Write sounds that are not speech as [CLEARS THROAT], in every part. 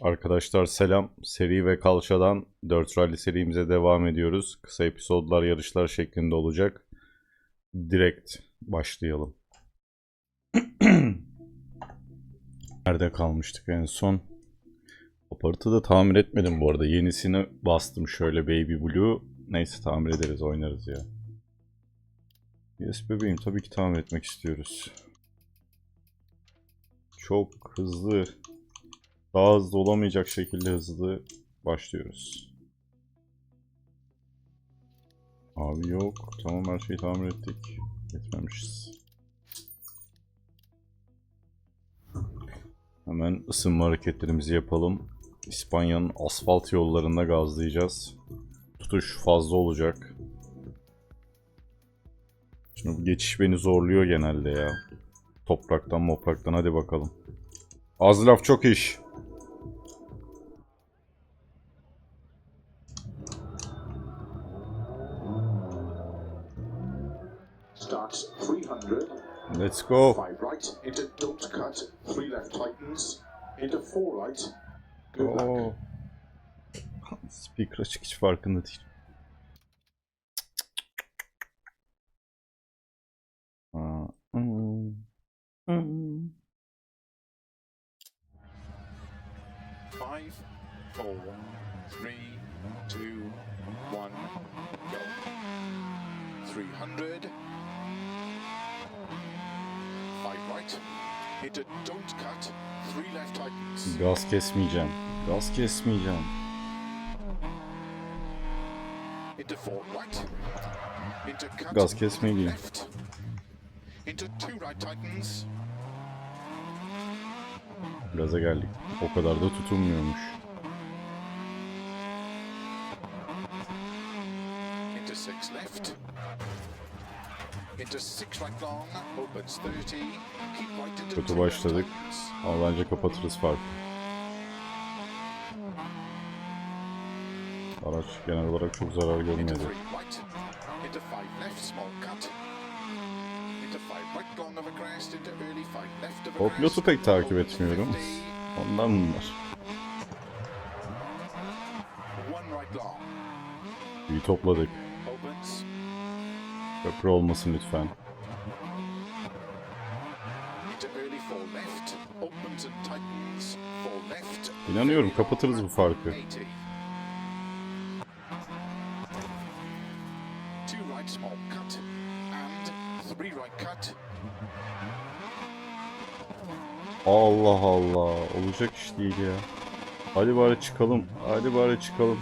Arkadaşlar selam. Seri ve kalçadan 4 rally serimize devam ediyoruz. Kısa episodlar, yarışlar şeklinde olacak. Direkt başlayalım. [CLEARS THROAT] Nerede kalmıştık en son? Aparatı da tamir etmedim bu arada. Yenisini bastım şöyle Baby Blue. Neyse tamir ederiz, oynarız ya. Yes bebeğim tabii ki tamir etmek istiyoruz. Çok hızlı daha hızlı olamayacak şekilde hızlı başlıyoruz. Abi yok. Tamam her şeyi tamir ettik. Etmemişiz. Hemen ısınma hareketlerimizi yapalım. İspanya'nın asfalt yollarında gazlayacağız. Tutuş fazla olacak. Şimdi bu geçiş beni zorluyor genelde ya. Topraktan mopraktan hadi bakalım. Az laf çok iş. Starts 300, Let's go. 5 right, into don't cut, 3 left tightens, into 4 right, good luck. Oo. Speaker açık hiç farkında değil. Aa, hmm. Hmm. Five, four, three, two, one, go. 300. Gaz kesmeyeceğim. Gaz kesmeyeceğim. Into four right. Into cut. Gaz kesmeyeyim. Left. Into two right tightens. Gaza geldik. O kadar da tutulmuyormuş. Into six left. Kötü başladık. Ama bence kapatırız farkı. Araç genel olarak çok zarar görmedi. O pilotu pek takip etmiyorum. 50. Ondan bunlar. İyi topladık. Köprü olmasın lütfen. İnanıyorum kapatırız bu farkı. 80. Two right small cut and three right cut. Allah Allah. Olacak iş değil ya. Hadi bari çıkalım. Hadi bari çıkalım.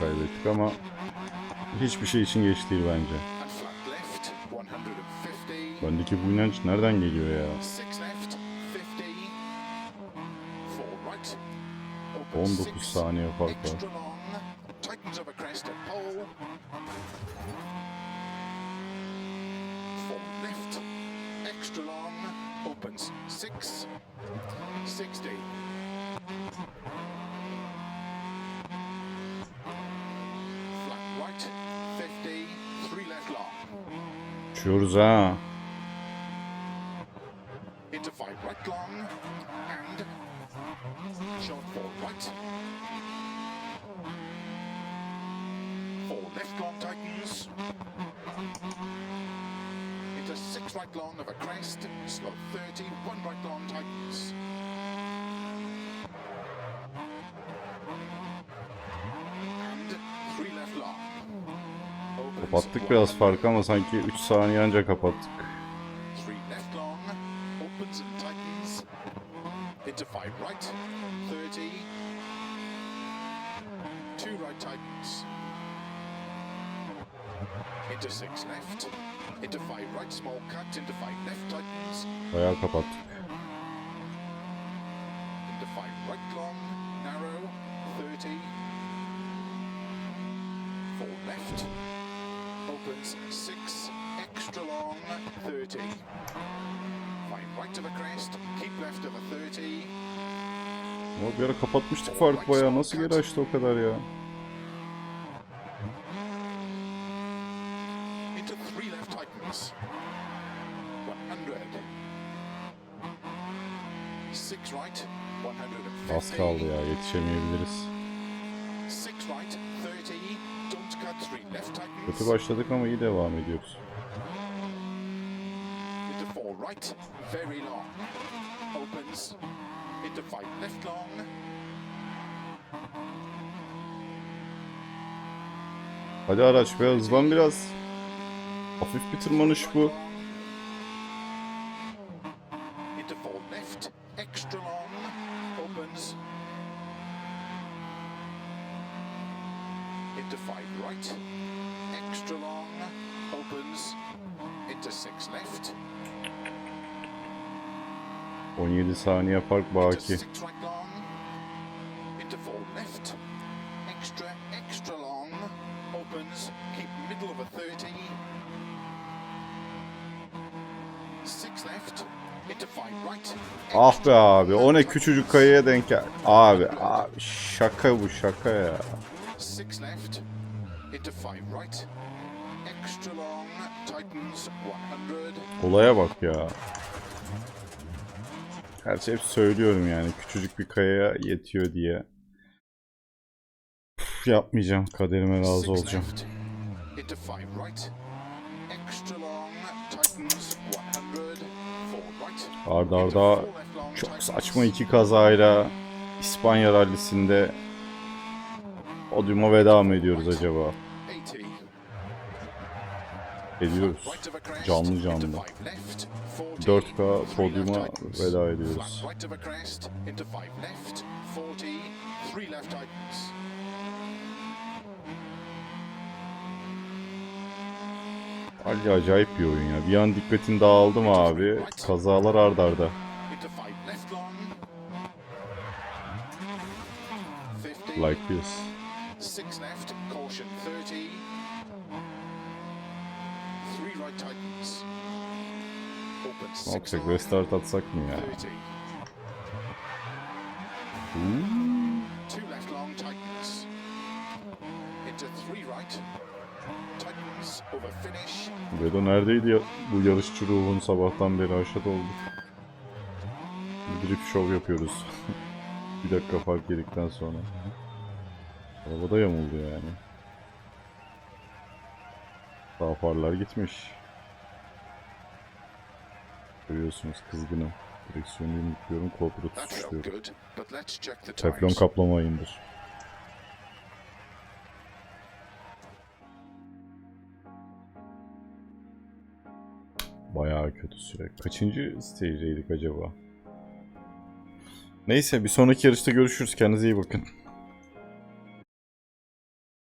Kaybettik ama hiçbir şey için geç değil bence. And flat left. 150. Bendeki bu inanç nereden geliyor ya? Six left. 50. Four right. Opens 19 six. saniye fark var. Over crest tightens. Into six right long of a crest. Slow 30. One right long tightens. Kapattık biraz 100. farkı ama sanki 3 saniye önce kapattık. Three left long, opens and tightens. Into five right, 30. Two right tightens. Into six left. Into five right, small cut. Into five left tightens. Bayağı kapattık. Into five right long, narrow, 30. Four left opens 6, extra long, 30. Find right of a crest, keep left of a 30. Ama bir ara kapatmıştık fark bayağı. Nasıl geri açtı o kadar ya? Into three left tightens. 100. Six right, 150. Az kaldı ya yetişemeyebiliriz. Six right, Kötü başladık ama iyi devam ediyoruz. Into four right, very long. Opens. Into five left long. Hadi araç be hızlan biraz. Hafif bir tırmanış bu. Into four left, extra long. Opens. Into five right, extra long. Opens. Into six left. 17 saniye fark baki. six right long. Into four left. Extra, extra long. Opens. Keep middle of a 30. Six left. Into five right. Ah be abi o ne küçücük kayaya denk gel. Abi abi şaka bu şaka ya. Six left. Into five right. Extra long. Tightens 100. Olaya bak ya. Gerçi hep söylüyorum yani küçücük bir kayaya yetiyor diye. Üf, yapmayacağım kaderime razı olacağım. left. Into five right. Extra long. Tightens 100. Four right. Arda arda çok saçma iki kazayla İspanya rallisinde podyuma veda mı ediyoruz acaba? 80. Ediyoruz. Canlı canlı. five left, 40, 4K three left podyuma veda ediyoruz. Flat right of a crest, into five left, 40, three left tightens. Ali acayip bir oyun ya. Bir an dikkatin dağıldı mı abi? Kazalar ardarda. arda. Into five left long. 50, Like this. Six left, caution 30. Three right tightens. Open six Restart atsak mı ya? 30. Hmm. Two left long tightens. Into three right. Tightens over finish. Vedo neredeydi ya? Bu yarışçı ruhun sabahtan beri aşağıda olduk. Bir drift show yapıyoruz. [LAUGHS] bir dakika fark yedikten sonra. Arabada yamuldu yani. Sağ farlar gitmiş. Görüyorsunuz kızgınım. Direksiyonu yumrukluyorum, koltuğu tutuşturuyorum. Teflon kaplama indir. Bayağı kötü süre. Kaçıncı stage'deydik acaba? Neyse bir sonraki yarışta görüşürüz. Kendinize iyi bakın.